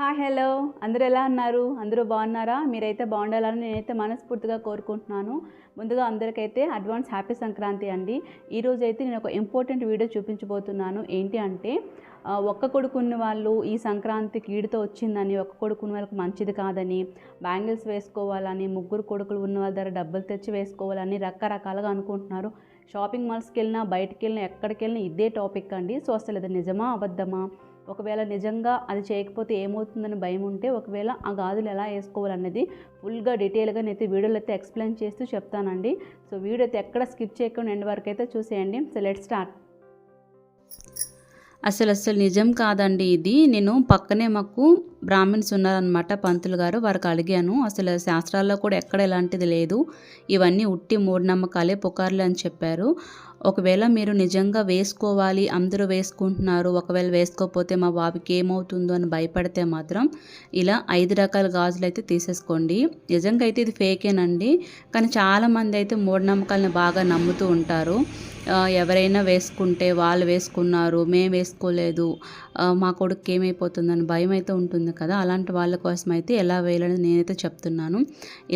Hi hello. అందరూ ఎలా అన్నారు అందరూ బాగున్నారా? మీరైతే బాగుండాలని నేనైతే మనస్ఫూర్తిగా కోరుకుంటున్నాను. ముందుగా అందరికైతే అడ్వాన్స్ హ్యాపీ సంక్రాంతి అండి. ఈరోజు అయితే నేను ఒక ఇంపార్టెంట్ వీడియో చూపించబోతున్నాను. ఏంటి అంటే ఒక్క కొడుకున్న వాళ్ళు ఈ సంక్రాంతికి ఈడుతో వచ్చిందని ఒక్క కొడుకున్న వాళ్ళకి మంచిది కాదని బ్యాంగిల్స్ వేసుకోవాలని ముగ్గురు కొడుకులు ఉన్న వాళ్ళ దగ్గర డబ్బులు తెచ్చి వేసుకోవాలని రకరకాలుగా అనుకుంటున్నారు. షాపింగ్ మాల్స్కి వెళ్ళినా బయటకు వెళ్ళినా ఎక్కడికి వెళ్ళినా ఇదే టాపిక్ అండి. సో అసలు ఇది నిజమా అబద్ధమా? ఒకవేళ నిజంగా అది చేయకపోతే ఏమవుతుందని భయం ఉంటే ఒకవేళ ఆ గాజులు ఎలా వేసుకోవాలన్నది ఫుల్గా డీటెయిల్గా నేనైతే వీడియోలో అయితే ఎక్స్ప్లెయిన్ చేస్తూ చెప్తానండి. సో వీడియో అయితే ఎక్కడ స్కిప్ చేయకుండా ఎండ్ వరకు అయితే చూసేయండి. So let start. అసలు అసలు నిజం కాదండి ఇది. నేను పక్కనే మాకు బ్రాహ్మిన్స్ ఉన్నారనమాట పంతులు గారు వారికి అడిగాను. అసలు శాస్త్రాల్లో కూడా ఎక్కడ ఎలాంటిది లేదు. ఇవన్నీ ఉట్టి మూఢనమ్మకాలే పుకార్లు అని చెప్పారు. ఒకవేళ మీరు నిజంగా వేసుకోవాలి అందరూ వేసుకుంటున్నారు ఒకవేళ వేసుకోకపోతే మా బాబుకి ఏమవుతుందో అని భయపడితే మాత్రం ఇలా ఐదు రకాల గాజులు అయితే తీసేసుకోండి. నిజంగా అయితే ఇది ఫేకేనండి. కానీ చాలామంది అయితే మూఢనమ్మకాలను బాగా నమ్ముతూ ఉంటారు. ఎవరైనా వేసుకుంటే వాళ్ళు వేసుకున్నారు మేము వేసుకోలేదు మా కొడుకు ఏమైపోతుందని భయం అయితే ఉంటుంది కదా. అలాంటి వాళ్ళ కోసం అయితే ఎలా వేయాలని నేనైతే చెప్తున్నాను.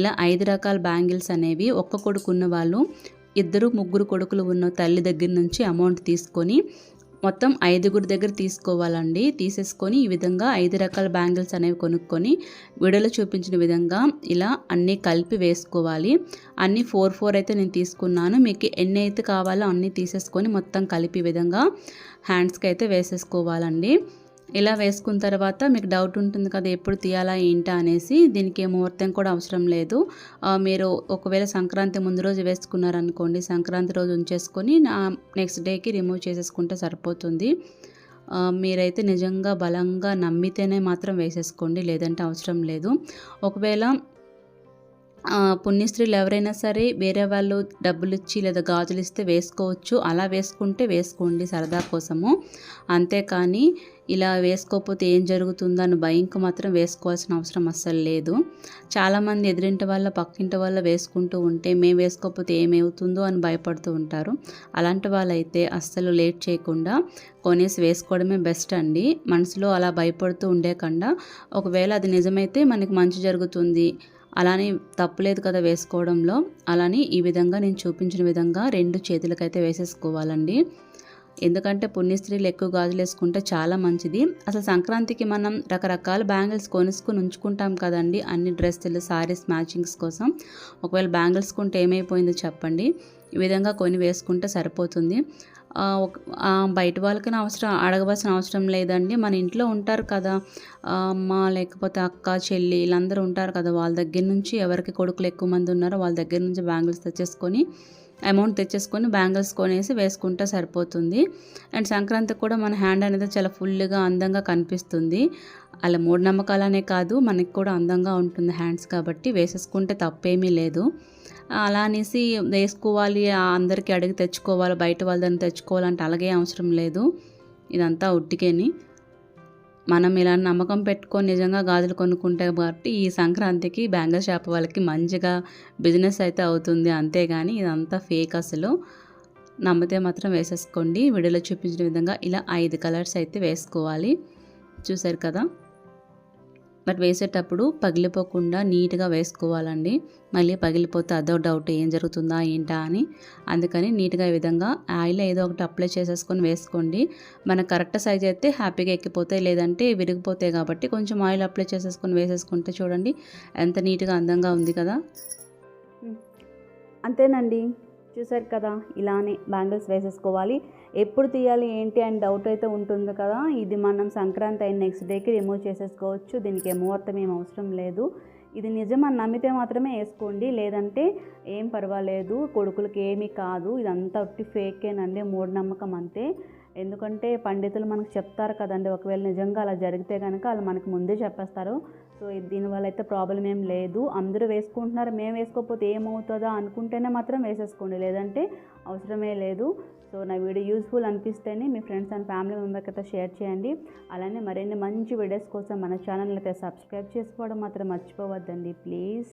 ఇలా ఐదు రకాల బ్యాంగిల్స్ అనేవి ఒక్క కొడుకున్న వాళ్ళు ఇద్దరు ముగ్గురు కొడుకులు ఉన్న తల్లి దగ్గర నుంచి అమౌంట్ తీసుకొని మొత్తం ఐదుగురు దగ్గర తీసుకోవాలండి. తీసేసుకొని ఈ విధంగా ఐదు రకాల బ్యాంగిల్స్ అనేవి కొనుక్కొని వీడియోలో చూపించిన విధంగా ఇలా అన్నీ కలిపి వేసుకోవాలి. అన్నీ ఫోర్ ఫోర్ అయితే నేను తీసుకున్నాను. మీకు ఎన్ని అయితే కావాలో అన్నీ తీసేసుకొని మొత్తం కలిపి విధంగా హ్యాండ్స్కి అయితే వేసేసుకోవాలండి. ఇలా వేసుకున్న తర్వాత మీకు డౌట్ ఉంటుంది కదా ఎప్పుడు తీయాలా ఏంటా అనేసి దీనికి ముహూర్తం కూడా అవసరం లేదు. మీరు ఒకవేళ సంక్రాంతి ముందు రోజు వేసుకున్నారనుకోండి సంక్రాంతి రోజు ఉంచేసుకొని నా నెక్స్ట్ డేకి రిమూవ్ చేసేసుకుంటే సరిపోతుంది. మీరైతే నిజంగా బలంగా నమ్మితేనే మాత్రం వేసేసుకోండి లేదంటే అవసరం లేదు. ఒకవేళ పుణ్యస్త్రీలు ఎవరైనా సరే వేరే వాళ్ళు డబ్బులు ఇచ్చి లేదా గాజులు ఇస్తే వేసుకోవచ్చు. అలా వేసుకుంటే వేసుకోండి సరదా కోసము. అంతేకాని ఇలా వేసుకోకపోతే ఏం జరుగుతుందో అని భయంకి మాత్రం వేసుకోవాల్సిన అవసరం అస్సలు లేదు. చాలామంది ఎదురింటి వాళ్ళ పక్కింటి వాళ్ళ వేసుకుంటూ ఉంటే మేము వేసుకోకపోతే ఏమవుతుందో అని భయపడుతూ ఉంటారు. అలాంటి వాళ్ళైతే అస్సలు లేట్ చేయకుండా కొనేసి వేసుకోవడమే బెస్ట్ అండి. మనసులో అలా భయపడుతూ ఉండే ఒకవేళ అది నిజమైతే మనకి మంచి జరుగుతుంది. అలానే తప్పులేదు కదా వేసుకోవడంలో. అలానే ఈ విధంగా నేను చూపించిన విధంగా రెండు చేతులకైతే వేసేసుకోవాలండి. ఎందుకంటే పుణ్యస్త్రీలు ఎక్కువ గాజులు వేసుకుంటే చాలా మంచిది. అసలు సంక్రాంతికి మనం రకరకాల బ్యాంగిల్స్ కొనుక్కొని ఉంచుకుంటాం కదండి. అన్ని డ్రెస్సులు సారీస్ మ్యాచింగ్స్ కోసం. ఒకవేళ బ్యాంగిల్స్ కొంటే ఏమైపోయిందో చెప్పండి. ఈ విధంగా కొని వేసుకుంటే సరిపోతుంది. బయట వాళ్ళకి అవసరం అడగవలసిన అవసరం లేదండి. మన ఇంట్లో ఉంటారు కదా అమ్మ లేకపోతే అక్క చెల్లి వీళ్ళందరూ ఉంటారు కదా వాళ్ళ దగ్గర నుంచి ఎవరికి కొడుకులు ఎక్కువ మంది ఉన్నారో వాళ్ళ దగ్గర నుంచి బ్యాంగిల్స్ తెచ్చేసుకొని అమౌంట్ తెచ్చేసుకొని బ్యాంగిల్స్ కొనేసి వేసుకుంటే సరిపోతుంది. అండ్ సంక్రాంతికి కూడా మన హ్యాండ్ అనేది చాలా ఫుల్గా అందంగా కనిపిస్తుంది. అలా మూఢనమ్మకాలనే కాదు మనకి కూడా అందంగా ఉంటుంది హ్యాండ్స్ కాబట్టి వేసేసుకుంటే తప్పేమీ లేదు. అలా అనేసి వేసుకోవాలి అందరికీ అడిగి తెచ్చుకోవాలి బయట వాళ్ళ తెచ్చుకోవాలంటే అలాగే అవసరం లేదు. ఇదంతా ఉట్టికేని. మనం ఇలా నమ్మకం పెట్టుకొని నిజంగా గాజులు కొనుక్కుంటే కాబట్టి ఈ సంక్రాంతికి బ్యాంగిల్ షాప్ వాళ్ళకి మంచిగా బిజినెస్ అయితే అవుతుంది. అంతేగాని ఇదంతా ఫేక్ అసలు. నమ్మితే మాత్రం వేసేసుకోండి. వీడియోలో చూపించిన విధంగా ఇలా ఐదు కలర్స్ అయితే వేసుకోవాలి. చూసారు కదా? బట్ వేసేటప్పుడు పగిలిపోకుండా నీట్గా వేసుకోవాలండి. మళ్ళీ పగిలిపోతే అదో డౌట్ ఏం జరుగుతుందా ఏంటా అని. అందుకని నీట్గా ఈ విధంగా ఆయిల్ ఏదో ఒకటి అప్లై చేసేసుకొని వేసుకోండి. మన కరెక్ట్ సైజ్ అయితే హ్యాపీగా ఎక్కిపోతాయి లేదంటే విరిగిపోతాయి కాబట్టి కొంచెం ఆయిల్ అప్లై చేసేసుకొని వేసేసుకుంటే చూడండి ఎంత నీట్గా అందంగా ఉంది కదా. అంతేనండి. చూసారు కదా ఇలానే బ్యాంగిల్స్ వేసేసుకోవాలి. ఎప్పుడు తీయాలి ఏంటి అని డౌట్ అయితే ఉంటుంది కదా. ఇది మనం సంక్రాంతి అయిన నెక్స్ట్ డేకి రిమూవ్ చేసేసుకోవచ్చు. దీనికి ముహూర్తం ఏం అవసరం లేదు. ఇది నిజం అని నమ్మితే మాత్రమే వేసుకోండి. లేదంటే ఏం పర్వాలేదు. కొడుకులకి ఏమీ కాదు. ఇదంతా ఒట్టి ఫేకేనండి మూఢనమ్మకం అంతే. ఎందుకంటే పండితులు మనకు చెప్తారు కదండి ఒకవేళ నిజంగా అలా జరిగితే కనుక వాళ్ళు మనకు ముందే చెప్పేస్తారు. సో దీనివల్ల అయితే ప్రాబ్లం ఏం లేదు. అందరూ వేసుకుంటున్నారు. మేము వేసుకోకపోతే ఏమవుతుందా అనుకుంటేనే మాత్రం వేసేసుకోండి. లేదంటే అవసరమే లేదు. సో నా వీడియో యూస్ఫుల్ అనిపిస్తేనే మీ ఫ్రెండ్స్ అండ్ ఫ్యామిలీ మెంబర్కి అయితే షేర్ చేయండి. అలానే మరిన్ని మంచి వీడియోస్ కోసం మన ఛానల్ అయితే సబ్స్క్రైబ్ చేసుకోవడం మాత్రం మర్చిపోవద్దండి. ప్లీజ్